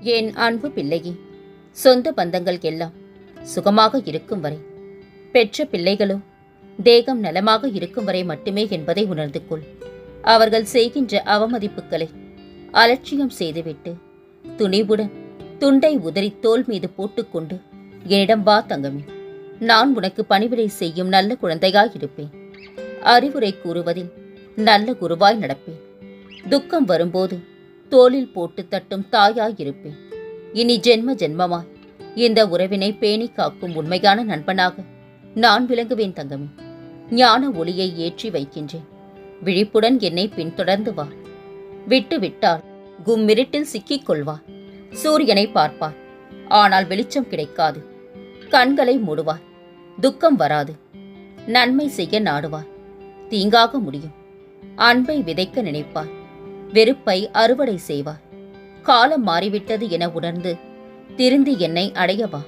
என் அன்பு பிள்ளையே? சொந்த பந்தங்கள் எல்லாம் சுகமாக இருக்கும் வரை பெற்ற பிள்ளைகளோ தேகம் நலமாக இருக்கும் வரை மட்டுமே என்பதை உணர்ந்து கொள். அவர்கள் செய்கின்ற அவமதிப்புகளை அலட்சியம் செய்துவிட்டு துணிவுடன் துண்டை உதறி தோள் மீது போட்டுக்கொண்டு என்னிடம் வா தங்கமே நான் உனக்கு பணிவிடை செய்யும் நல்ல குழந்தையாயிருப்பேன். அறிவுரை கூறுவதில் நல்ல குருவாய் நடப்பேன். துக்கம் வரும்போது தோளில் போட்டு தட்டும் தாயாயிருப்பேன். இனி ஜென்ம ஜென்மமாய் இந்த உறவினை பேணி காக்கும் உண்மையான நண்பனாக நான் விளங்குவேன் தங்கமே. ஞான ஒளியை ஏற்றி வைக்கின்றேன். விழிப்புடன் என்னை பின்தொடர்ந்து வா. விட்டு விட்டால் கும்மிருட்டில் சிக்கிக் கொள்வார். சூரியனை பார்ப்பார். ஆனால் வெளிச்சம் கிடைக்காது. கண்களை மூடுவார். துக்கம் வராது. நன்மை செய்ய நாடுவார். தீங்காக முடியும். அன்பை விதைக்க நினைப்பார். வெறுப்பை அறுவடை செய்வார் காலம் மாறிவிட்டது என உணர்ந்து திருந்தி என்னை அடையவா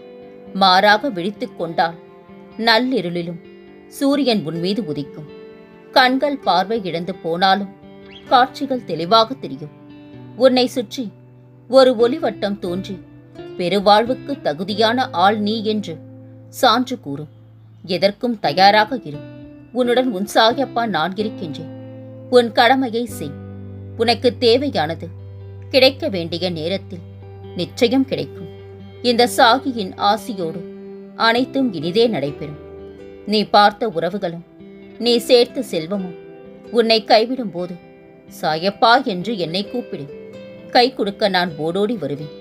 மாறாக விழித்துக் கொண்டால் நள்ளிருளிலும் சூரியன் உன்மீது உதிக்கும். கண்கள் பார்வை இழந்து போனாலும் காட்சிகள் தெளிவாக தெரியும். உன்னை சுற்றி ஒரு ஒளிவட்டம் தோன்றி பெருவாழ்வுக்கு தகுதியான ஆள் நீ என்று சான்று கூறும். எதற்கும் தயாராக இரு. உன்னுடன் உன் சாயப்பா நான் இருக்கின்றேன். உன் கடமையை செய். உனக்கு தேவையானது. கிடைக்க வேண்டிய நேரத்தில் நிச்சயம் கிடைக்கும். இந்த சாகியின் ஆசியோடு அனைத்தும் இனிதே நடைபெறும். நீ பார்த்த உறவுகளும் நீ சேர்த்த செல்வமும் உன்னை கைவிடும் போது சாயப்பா என்று என்னை கூப்பிடு. கை கொடுக்க நான் ஓடோடி வருவேன்.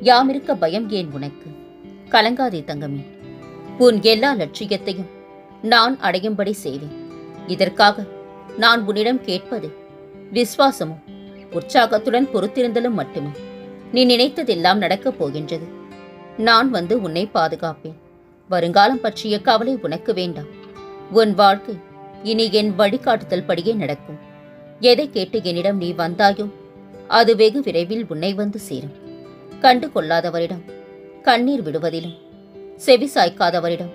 யாமிருக்க பயம் ஏன் உனக்கு? கலங்காதே தங்கமே. உன் எல்லா லட்சியத்தையும் நான் அடையும்படி செய்வேன். இதற்காக நான் உன்னிடம் கேட்பது விசுவாசமும் உற்சாகத்துடன் பொறுத்திருந்தலும் மட்டுமே. நீ நினைத்ததெல்லாம் நடக்கப் போகின்றது. நான் வந்து உன்னை பாதுகாப்பேன். வருங்காலம் பற்றிய கவலை உனக்கு வேண்டாம். உன் வாழ்க்கை இனி என் வழிகாட்டுதல் படியே நடக்கும். எதை கேட்டு என்னிடம் நீ வந்தாயோ அது வெகு விரைவில் உன்னை வந்து சேரும். கண்டு கொள்ளாதவரிடம் கண்ணீர் விடுவதிலும் செவி சாய்க்காதவரிடம்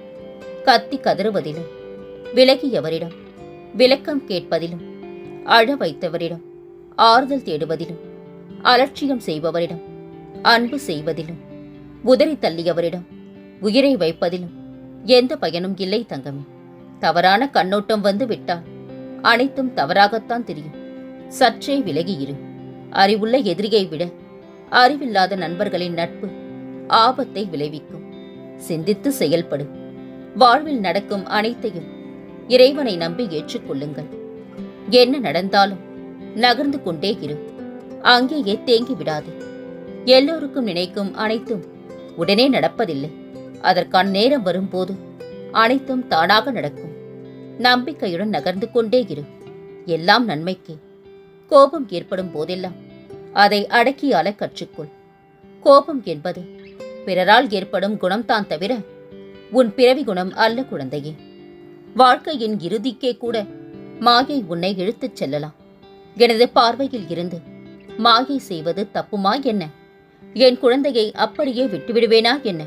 கத்தி கதறுவதிலும் விலகியவரிடம் விளக்கம் கேட்பதிலும் அழ வைத்தவரிடம் ஆறுதல் தேடுவதிலும் அலட்சியம் செய்பவரிடம் அன்பு செய்வதிலும் உதறி தள்ளியவரிடம் உயிரை வைப்பதிலும் எந்த பயனும் இல்லை தங்கமே. தவறான கண்ணோட்டம் வந்து விட்டால் அனைத்தும் தவறாகத்தான் தெரியும். சற்றே விலகி இரு. அறிவுள்ள எதிரியை விட அறிவில்லாத நண்பர்களின் நட்பு ஆபத்தை விளைவிக்கும். சிந்தித்து செயல்படு. வாழ்வில் நடக்கும் அனைத்தையும் இறைவனை நம்பி ஏற்றுக்கொள்ளுங்கள். என்ன நடந்தாலும் நகர்ந்து கொண்டே இரு. அங்கேயே தேங்கி விடாது. எல்லோருக்கும் நினைக்கும் அனைத்தும் உடனே நடப்பதில்லை. அதற்கான நேரம் வரும்போது அனைத்தும் தானாக நடக்கும். நம்பிக்கையுடன் நகர்ந்து கொண்டே இரு. எல்லாம் நன்மைக்கு. கோபம் ஏற்படும் போதெல்லாம் அதை அடக்கியால கற்றுக்கொள். கோபம் என்பது பிறரால் ஏற்படும் குணம்தான் தவிர உன் பிறவி குணம் அல்ல குழந்தையே. வாழ்க்கையின் இறுதிக்கே கூட மாயை உன்னை இழுத்துச் செல்லலாம். எனது பார்வையில் இருந்து மாயை செய்வது தப்புமா என்ன? என் குழந்தையை அப்படியே விட்டுவிடுவேனா என்ன?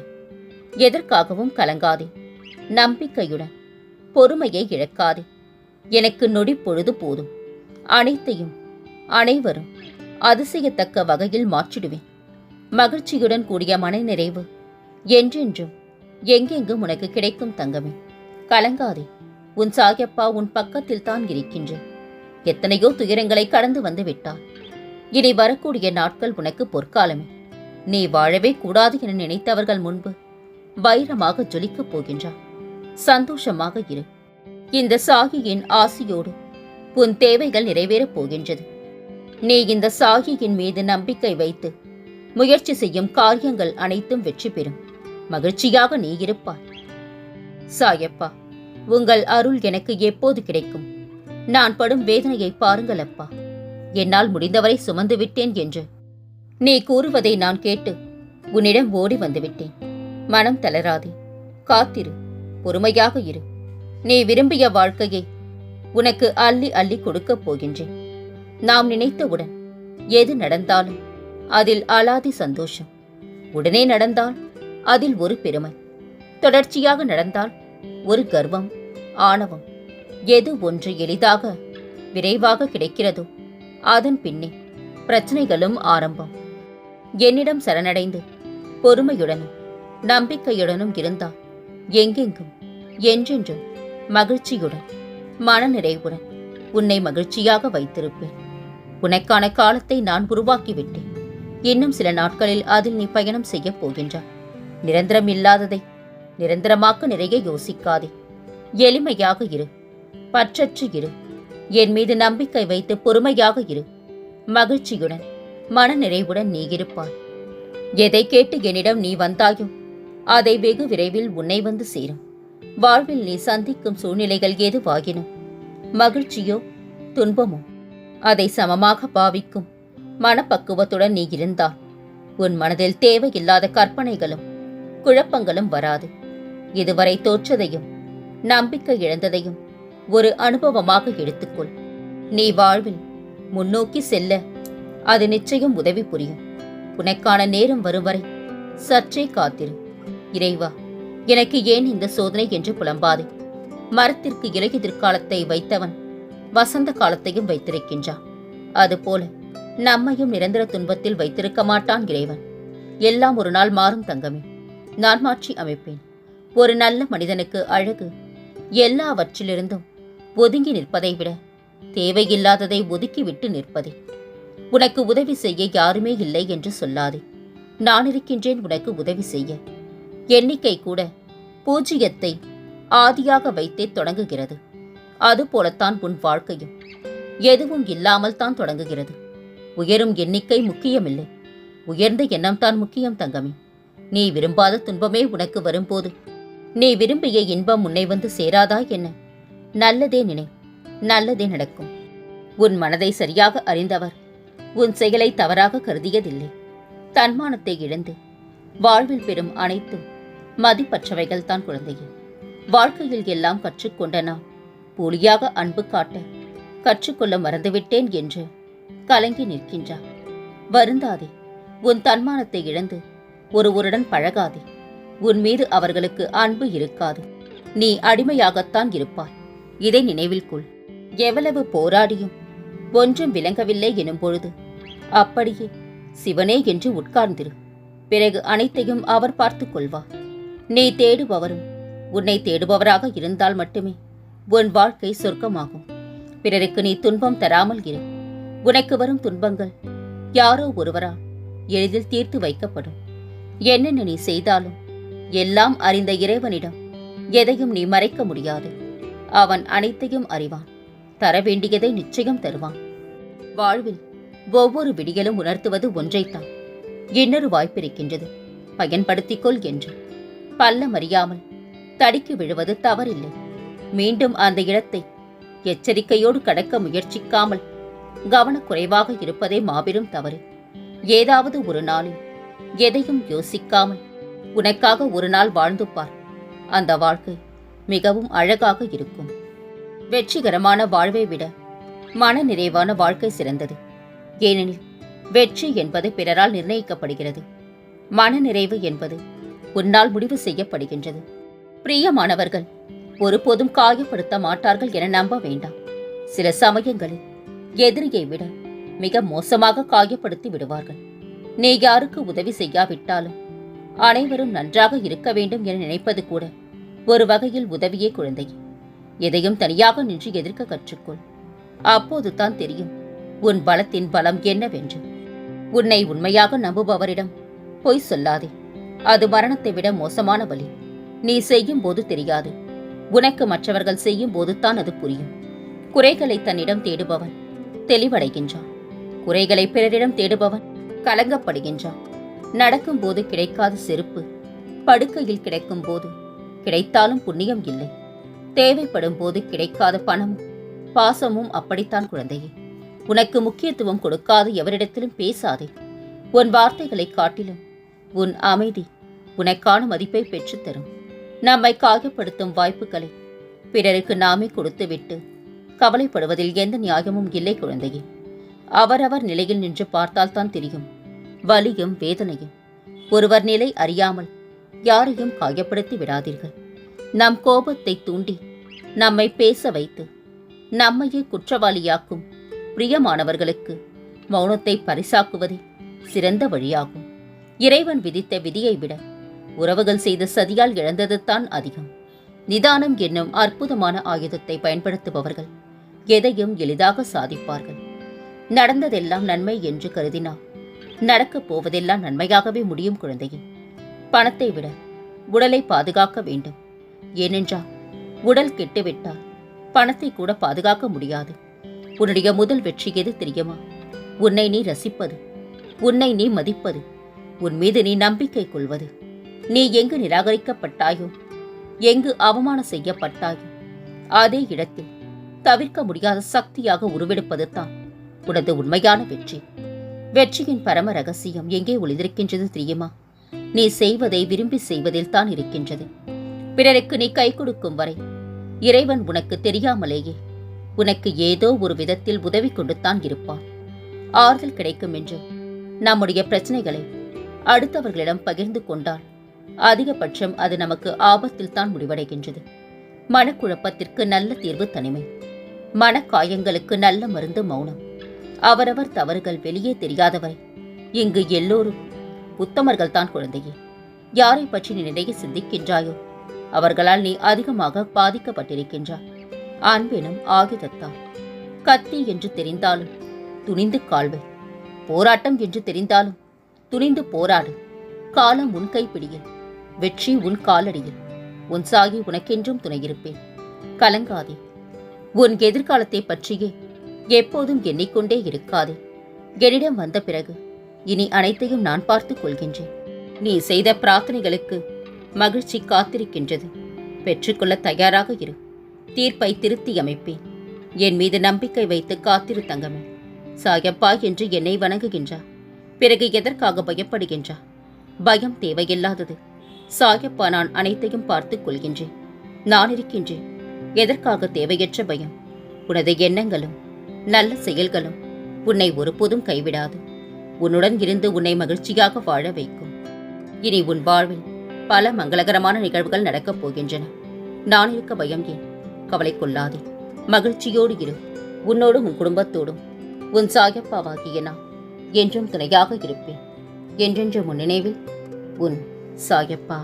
எதற்காகவும் கலங்காதே. நம்பிக்கையுடன் பொறுமையை இழக்காதே. எனக்கு நொடி பொழுது போதும். அனைத்தையும் அனைவரும் அதிசயத்தக்க வகையில் மாற்றிடுவேன். மகிழ்ச்சியுடன் கூடிய மனநிறைவு என்றென்றும் எங்கெங்கும் உனக்கு கிடைக்கும் தங்கமே. கலங்காதே. உன் சாயப்பா உன் பக்கத்தில் தான் இருக்கின்றேன். எத்தனையோ துயரங்களை கடந்து வந்து விட்டார் இனி வரக்கூடிய நாட்கள் உனக்கு பொற்காலமே. நீ வாழவே கூடாது என நினைத்தவர்கள் முன்பு வைரமாக ஜொலிக்கப் போகின்றார் சந்தோஷமாக இரு. இந்த சாகியின் ஆசியோடு உன் தேவைகள் நிறைவேறப் போகின்றது. நீ இந்த சாகியின் மீது நம்பிக்கை வைத்து முயற்சி செய்யும் காரியங்கள் அனைத்தும் வெற்றி பெறும். மகிழ்ச்சியாக நீ இருப்பாய். சாயப்பா உங்கள் அருள் எனக்கு எப்போது கிடைக்கும்? நான் படும் வேதனையை பாருங்கள் அப்பா. என்னால் முடிந்தவரை சுமந்து விட்டேன் என்று. நீ கூறுவதை நான் கேட்டு உன்னிடம் ஓடி வந்துவிட்டேன். மனம் தளராதே. காத்திரு. பொறுமையாக இரு. நீ விரும்பிய வாழ்க்கையை உனக்கு அள்ளி அள்ளி கொடுக்கப் போகின்றேன். நாம் நினைத்தவுடன் எது நடந்தாலும் அதில் அலாதி சந்தோஷம். உடனே நடந்தால் அதில் ஒரு பெருமை. தொடர்ச்சியாக நடந்தால் ஒரு கர்வம் ஆணவம் எது ஒன்று எளிதாக விரைவாக கிடைக்கிறதோ அதன் பின்னே பிரச்சனைகளும் ஆரம்பம். என்னிடம் சரணடைந்து பொறுமையுடனும் நம்பிக்கையுடனும் இருந்தால் எங்கெங்கும் என்றென்றும் மகிழ்ச்சியுடன் மனநிறைவுடன் உன்னை மகிழ்ச்சியாக வைத்திருப்பேன். உனக்கான காலத்தை நான் உருவாக்கிவிட்டேன். இன்னும் சில நாட்களில் அதில் நீ பயணம் செய்யப் போகின்றாய். நிரந்தரம் இல்லாததை நிரந்தரமாக்க நிறைய யோசிக்காதே. எளிமையாக இரு. பற்றற்று இரு. என் மீது நம்பிக்கை வைத்து பொறுமையாக இரு. மகிழ்ச்சியுடன் மனநிறைவுடன் நீ இருப்பாய். எதை கேட்டு என்னிடம் நீ வந்தாயோ அதை வெகு விரைவில் உன்னை வந்து சேரும். வாழ்வில் நீ சந்திக்கும் சூழ்நிலைகள் எதுவாகினும் மகிழ்ச்சியோ துன்பமோ அதை சமமாக பாவிக்கும் மனப்பக்குவத்துடன் நீ இருந்தால் உன் மனதில் தேவையில்லாத கற்பனைகளும் குழப்பங்களும் வராது. இதுவரை தோற்றதையும் நம்பிக்கை இழந்ததையும் ஒரு அனுபவமாக எடுத்துக்கொள். நீ வாழ்வில் முன்னோக்கி செல்ல அது நிச்சயம் உதவி புரியும். உனக்கான நேரம் வரும் வரை சற்றே காத்திரு. இறைவா எனக்கு ஏன் இந்த சோதனை என்று புலம்பாதே. மரத்திற்கு இலையுதிர்காலத்தை வைத்தவன் வசந்த காலத்தையும் வைத்திருக்கின்றான். அதுபோல நம்மையும் நிரந்தர துன்பத்தில் வைத்திருக்க மாட்டான் இறைவன். எல்லாம் ஒரு நாள் மாறும் தங்கமே. நான் மாற்றி அமைப்பேன். ஒரு நல்ல மனிதனுக்கு அழகு எல்லாவற்றிலிருந்தும் ஒதுங்கி நிற்பதை விட தேவையில்லாததை ஒதுக்கிவிட்டு நிற்பதே. உனக்கு உதவி செய்ய யாருமே இல்லை என்று சொல்லாதே. நான் இருக்கின்றேன் உனக்கு உதவி செய்ய. எண்ணிக்கை கூட பூஜ்ஜியத்தை ஆதியாக வைத்தே தொடங்குகிறது. அதுபோலத்தான் உன் வாழ்க்கையும். எதுவும் இல்லாமல் தான் தொடங்குகிறது. உயரும் எண்ணிக்கை முக்கியமில்லை. உயர்ந்த எண்ணம்தான் முக்கியம் தங்கமே. நீ விரும்பாத துன்பமே உனக்கு வரும்போது நீ விரும்பிய இன்பம் உன்னை வந்து சேராதா என்ன? நல்லதே நினை நல்லதே நடக்கும். உன் மனதை சரியாக அறிந்தவர் உன் செயலை தவறாக கருதியதில்லை. தன்மானத்தை இழந்து வாழ்வில் பெறும் அனைத்தும் மதிப்பற்றவைகள் தான் குழந்தையே. வாழ்க்கையில் எல்லாம் கற்றுக்கொண்ட நாம் போலியாக அன்பு காட்ட கற்றுக்கொள்ள மறந்துவிட்டேன் என்று கலங்கி நிற்கின்றார். வருந்தாதே உன் தன்மானத்தை இழந்து ஒருவருடன் பழகாதே. உன் மீது அவர்களுக்கு அன்பு இருக்காது. நீ அடிமையாகத்தான் இருப்பாய். இதை நினைவில் கொள். எவ்வளவு போராடியும் ஒன்றும் விளங்கவில்லை எனும் பொழுது அப்படியே சிவனே என்று உட்கார்ந்திரு. பிறகு அனைத்தையும் அவர் பார்த்துக் கொள்வார். நீ தேடுபவரும் உன்னை தேடுபவராக இருந்தால் மட்டுமே உன் வாழ்க்கை சொர்க்கமாகும். பிறருக்கு நீ துன்பம் தராமல் இரு. உனக்கு வரும் துன்பங்கள் யாரோ ஒருவரால் எளிதில் தீர்த்து வைக்கப்படும். என்னென்ன நீ செய்தாலும் எல்லாம் அறிந்த இறைவனிடம் எதையும் நீ மறைக்க முடியாது. அவன் அனைத்தையும் அறிவான். தர வேண்டியதை நிச்சயம் தருவான். வாழ்வில் ஒவ்வொரு விடியலும் உணர்த்துவது ஒன்றைத்தான். இன்னொரு வாய்ப்பிருக்கின்றது பயன்படுத்திக்கொள் என்று. பள்ளம் அறியாமல் தடிக்கு விழுவது தவறில்லை. மீண்டும் அந்த இடத்தை எச்சரிக்கையோடு கடக்க முயற்சிக்காமல் கவனக்குறைவாக இருப்பதே மாபெரும் தவறு. ஏதாவது ஒரு நாளில் எதையும் யோசிக்காமல் உனக்காக ஒரு நாள் வாழ்ந்து பார் அந்த வாழ்க்கை மிகவும் அழகாக இருக்கும். வெற்றிகரமான வாழ்வை விட மன நிறைவான வாழ்க்கை சிறந்தது. ஏனெனில் வெற்றி என்பது பிறரால் நிர்ணயிக்கப்படுகிறது. மன நிறைவு என்பது உன்னால் முடிவு செய்யப்படுகின்றது. பிரியமானவர்கள் ஒருபோதும் காயப்படுத்த மாட்டார்கள் என நம்ப வேண்டாம். சில சமயங்களில் எதிரியை விட மிக மோசமாக காயப்படுத்தி விடுவார்கள். நீ யாருக்கு உதவி செய்யாவிட்டாலும் அனைவரும் நன்றாக இருக்க வேண்டும் என நினைப்பது கூட ஒரு வகையில் உதவியே குழந்தை. எதையும் தனியாக நின்று எதிர்க்க கற்றுக்கொள். அப்போது தான் தெரியும் உன் பலத்தின் பலம் என்னவென்று. உன்னை உண்மையாக நம்புபவரிடம் பொய் சொல்லாதே. அது மரணத்தை விட மோசமான வழி. நீ செய்யும் போது தெரியாது. உனக்கு மற்றவர்கள் செய்யும் போது தான் அது புரியும். குறைகளை தன்னிடம் தேடுபவன் தெளிவடைகின்றான். குறைகளை பிறரிடம் தேடுபவன் கலங்கப்படுகின்றான். நடக்கும்போது கிடைக்காத செருப்பு. படுக்கையில் கிடைக்கும் போது கிடைத்தாலும் புண்ணியம் இல்லை. தேவைப்படும் போது கிடைக்காத பணமும் பாசமும் அப்படித்தான் குழந்தையே. உனக்கு முக்கியத்துவம் கொடுக்காத எவரிடத்திலும் பேசாதே. உன் வார்த்தைகளை காட்டிலும் உன் அமைதி உனக்கான மதிப்பை பெற்றுத்தரும். நம்மை காயப்படுத்தும் வாய்ப்புகளை பிறருக்கு நாமே கொடுத்துவிட்டு கவலைப்படுவதில் எந்த நியாயமும் இல்லை குழந்தையே. அவரவர் நிலையில் நின்று பார்த்தால்தான் தெரியும். வலியும் வேதனையும். ஒருவர் நிலை அறியாமல் யாரையும் காயப்படுத்தி விடாதீர்கள். நம் கோபத்தை தூண்டி நம்மை பேச வைத்து நம்மையே குற்றவாளியாக்கும் பிரியமானவர்களுக்கு மௌனத்தை பரிசாக்குவதே சிறந்த வழியாகும். இறைவன் விதித்த விதியை விட உறவுகள் செய்த சதியால் இழந்ததுதான் அதிகம். நிதானம் என்னும் அற்புதமான ஆயுதத்தை பயன்படுத்துபவர்கள் எதையும் எளிதாக சாதிப்பார்கள். நடந்ததெல்லாம் நன்மை என்று கருதினார் நடக்கப் போவதெல்லாம் நன்மையாகவே முடியும் குழந்தையே. பணத்தை விட உடலை பாதுகாக்க வேண்டும். ஏனென்றால் உடல் கெட்டுவிட்டால் பணத்தை கூட பாதுகாக்க முடியாது. உன்னுடைய முதல் வெற்றி எது தெரியுமா? உன்னை நீ ரசிப்பது உன்னை நீ மதிப்பது உன் மீது நீ நம்பிக்கை கொள்வது. நீ எங்கு நிராகரிக்கப்பட்டாயோ எங்கு அவமானம் செய்யப்பட்டாயோ அதே இடத்தில் தவிர்க்க முடியாத சக்தியாக உருவெடுப்பது தான் உனது உண்மையான வெற்றி. வெற்றியின் பரம ரகசியம் எங்கே ஒளிந்திருக்கின்றது தெரியுமா? நீ செய்வதை விரும்பி செய்வதில் தான் இருக்கின்றது. பிறருக்கு நீ கை கொடுக்கும் வரை இறைவன் உனக்கு தெரியாமலேயே உனக்கு ஏதோ ஒரு விதத்தில் உதவி கொண்டுத்தான் இருப்பான். ஆறுதல் கிடைக்கும் என்று நம்முடைய பிரச்சனைகளை அடுத்தவர்களிடம் பகிர்ந்து கொண்டால் அதிகபட்சம் அது நமக்கு ஆபத்தில் தான் முடிவடைகின்றது. மனக்குழப்பத்திற்கு நல்ல தீர்வு தனிமை. மனக்காயங்களுக்கு நல்ல மருந்து மௌனம். அவரவர் தவறுகள் வெளியே தெரியாதவரை. இங்கு எல்லோரும் உத்தமர்கள் தான் குழந்தையே. யாரை பற்றி நீ நிறைய சிந்திக்கின்றாயோ? அவர்களால் நீ அதிகமாக பாதிக்கப்பட்டிருக்கின்றாய். அன்பெனும் ஆயுதத்தான் கத்தி என்று தெரிந்தாலும் துணிந்து கால்வை. போராட்டம் என்று தெரிந்தாலும் துணிந்து போராடு. காலம் உன் கைப்பிடியில் வெற்றி உன் காலடியில். உன் சாகி உனக்கென்றும் துணையிருப்பேன். கலங்காதே. உன் எதிர்காலத்தை பற்றியே எப்போதும் எண்ணிக்கொண்டே இருக்காதே. என்னிடம் வந்த பிறகு இனி அனைத்தையும் நான் பார்த்துக் கொள்கின்றேன். நீ செய்த பிரார்த்தனைகளுக்கு மகிழ்ச்சி காத்திருக்கின்றது. பெற்றுக்கொள்ள தயாராக இரு. தீர்ப்பை திருத்தி அமைப்பேன். என் மீது நம்பிக்கை வைத்து காத்திரு தங்கமே. சாயப்பா என்று என்னை வணங்குகின்றா. பிறகு எதற்காக பயப்படுகின்றா? பயம் தேவையில்லாதது. சாயப்பா நான் அனைத்தையும் பார்த்துக் கொள்கின்றேன். நான் இருக்கின்றேன். எதற்காக தேவையற்ற பயம்? உனது எண்ணங்களும் நல்ல செயல்களும் உன்னை ஒருபோதும் கைவிடாது. உன்னுடன் இருந்து உன்னை மகிழ்ச்சியாக வாழ வைக்கும். இனி உன் வாழ்வில் பல மங்களகரமான நிகழ்வுகள் நடக்கப் போகின்றன. நான் இருக்க பயம் ஏன்? கவலை கொள்ளாதே. மகிழ்ச்சியோடு இரு. உன்னோடும் உன் குடும்பத்தோடும். உன் சாயப்பாவாகிய நான் என்றும் துணையாக இருப்பேன். என்றென்றும் உன் நினைவில் உன் சாயப்பா.